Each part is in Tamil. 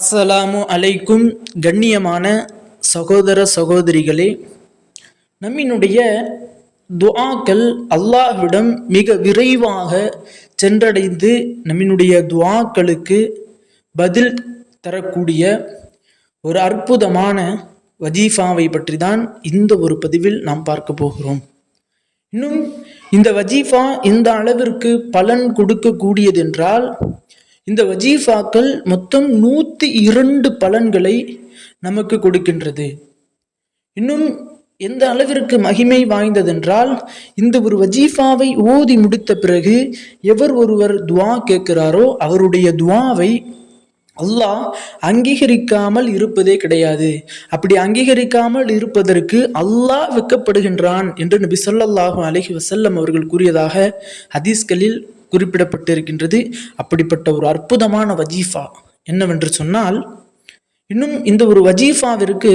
அஸ்ஸலாமு அலைக்கும் கண்ணியமான சகோதர சகோதரிகளே நம்மினுடைய துவாக்கள் அல்லாஹ்விடம் மிக விரைவாக சென்றடைந்து நம்மினுடைய துவாக்களுக்கு பதில் தரக்கூடிய ஒரு அற்புதமான வஜீஃபாவை பற்றி தான் இந்த ஒரு பதிவில் நாம் பார்க்க போகிறோம். இன்னும் இந்த வஜீஃபா இந்த அளவிற்கு பலன் கொடுக்கக்கூடியதென்றால் இந்த வஜீஃபாக்கள் மொத்தம் நூற்றி இரண்டு பலன்களை நமக்கு கொடுக்கின்றது. இன்னும் எந்த அளவிற்கு மகிமை வாய்ந்ததென்றால் இந்த ஒரு வஜீஃபாவை ஓதி முடித்த பிறகு எவர் ஒருவர் துவா கேட்கிறாரோ அவருடைய துவாவை அல்லாஹ் அங்கீகரிக்காமல் இருப்பதே கிடையாது. அப்படி அங்கீகரிக்காமல் இருப்பதற்கு அல்லாஹ் வெக்கப்படுகின்றான் என்று நபி ஸல்லல்லாஹு அலஹி வசல்லம் அவர்கள் கூறியதாக ஹதீஸ்களில் குறிப்பிடப்பட்டிருக்கின்றது. அப்படிப்பட்ட ஒரு அற்புதமான வஜீஃபா. என்னவென்று சொன்னால் இன்னும் இந்த ஒரு வஜீஃபாவிற்கு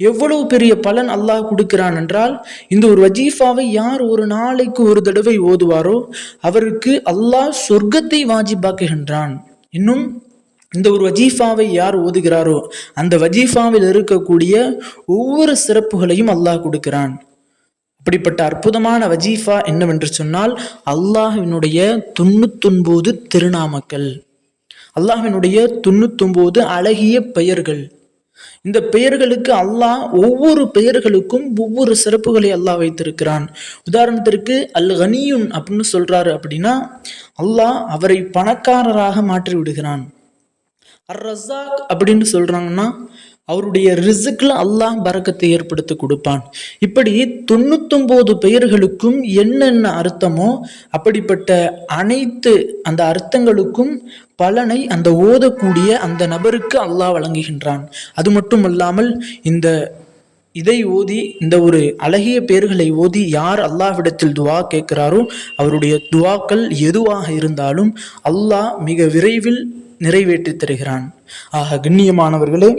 எவ்வளவு பெரிய பலன் அல்லாஹ் கொடுக்கிறான் என்றால் இந்த ஒரு வஜீஃபாவை யார் ஒரு நாளைக்கு ஒரு தடவை ஓதுவாரோ அவருக்கு அல்லாஹ் சொர்க்கத்தை வாஜிபாக்குகின்றான். இன்னும் இந்த ஒரு வஜீஃபாவை யார் ஓதுகிறாரோ அந்த வஜீஃபாவில் இருக்கக்கூடிய ஒவ்வொரு சிறப்புகளையும் அல்லாஹ் கொடுக்கிறான். அப்படிப்பட்ட அற்புதமான வஜீஃபா என்னவென்று சொன்னால் அல்லாஹினுடைய தொண்ணூத்தொன்பது திருநாமக்கள் அல்லாஹினுடைய தொண்ணூத்தொன்பது அழகிய பெயர்கள். இந்த பெயர்களுக்கு அல்லாஹ் ஒவ்வொரு பெயர்களுக்கும் ஒவ்வொரு சிறப்புகளை அல்லாஹ் வைத்திருக்கிறான். உதாரணத்திற்கு அல் கனியுன் அப்படின்னு சொல்றாரு அப்படின்னா அல்லாஹ் அவரை பணக்காரராக மாற்றி விடுகிறான் அர் ரசாக் அப்படின்னு சொல்றாங்கன்னா அவருடைய ரிசுக்கில் அல்லாஹ் பறக்கத்தை ஏற்படுத்தி கொடுப்பான். இப்படி தொண்ணூத்தொம்போது பெயர்களுக்கும் என்னென்ன அர்த்தமோ அப்படிப்பட்ட அனைத்து அந்த அர்த்தங்களுக்கும் பலனை அந்த ஓதக்கூடிய அந்த நபருக்கு அல்லாஹ் வழங்குகின்றான். அது மட்டுமல்லாமல் இந்த இதை ஓதி இந்த ஒரு அழகிய பெயர்களை ஓதி யார் அல்லாஹ்விடத்தில் துவா கேட்கிறாரோ அவருடைய துவாக்கள் எதுவாக இருந்தாலும் அல்லாஹ் மிக விரைவில் நிறைவேற்றி தருகிறான். ஆக கண்ணியமானவர்களே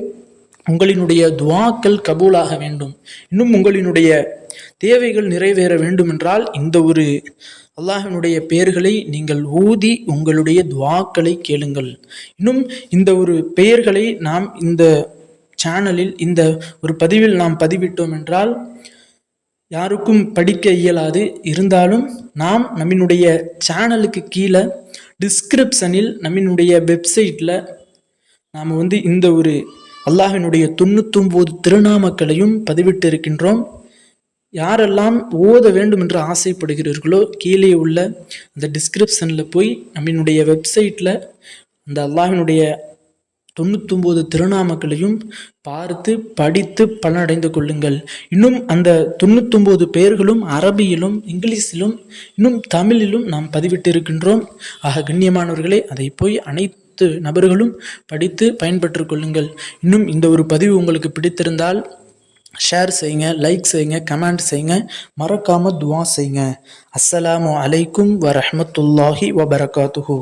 உங்களினுடைய துவாக்கள் கபூலாக வேண்டும். இன்னும் உங்களினுடைய தேவைகள் நிறைவேற வேண்டும் என்றால் இந்த ஒரு அல்லாஹினுடைய பெயர்களை நீங்கள் ஊதி உங்களுடைய துவாக்களை கேளுங்கள். இன்னும் இந்த ஒரு பெயர்களை நாம் இந்த சேனலில் இந்த ஒரு பதிவில் நாம் பதிவிட்டோம் என்றால் யாருக்கும் படிக்க இயலாது. இருந்தாலும் நாம் நம்மினுடைய சேனலுக்கு கீழே டிஸ்கிரிப்ஷனில் நம்மினுடைய வெப்சைட்டில் நாம் வந்து இந்த ஒரு அல்லாஹினுடைய தொண்ணூத்தொம்போது திருநாமக்களையும் பதிவிட்டு இருக்கின்றோம் யாரெல்லாம் ஓத வேண்டும் என்று ஆசைப்படுகிறீர்களோ கீழே உள்ள அந்த டிஸ்கிரிப்ஷனில் போய் நம்மினுடைய வெப்சைட்டில் அந்த அல்லாஹினுடைய தொண்ணூத்தொம்பது திருநாமக்களையும் பார்த்து படித்து பலனடைந்து கொள்ளுங்கள். இன்னும் அந்த தொண்ணூத்தொம்பது பெயர்களும் அரபியிலும் இங்கிலீஷிலும் இன்னும் தமிழிலும் நாம் பதிவிட்டு இருக்கின்றோம் ஆக கண்ணியமானவர்களே அதை போய் அனைத்து நபர்களும் படித்து பயன்பெற்று கொள்ளுங்கள். இன்னும் இந்த ஒரு பதிவு உங்களுக்கு பிடித்திருந்தால் ஷேர் செய்யுங்க லைக் செய்யுங்க கமெண்ட் செய்யுங்க. மறக்காமல் துவா செய்யுங்க. அஸ்ஸலாமு அலைக்கும் வரஹ்மத்துல்லாஹி வபரகாத்துஹூ.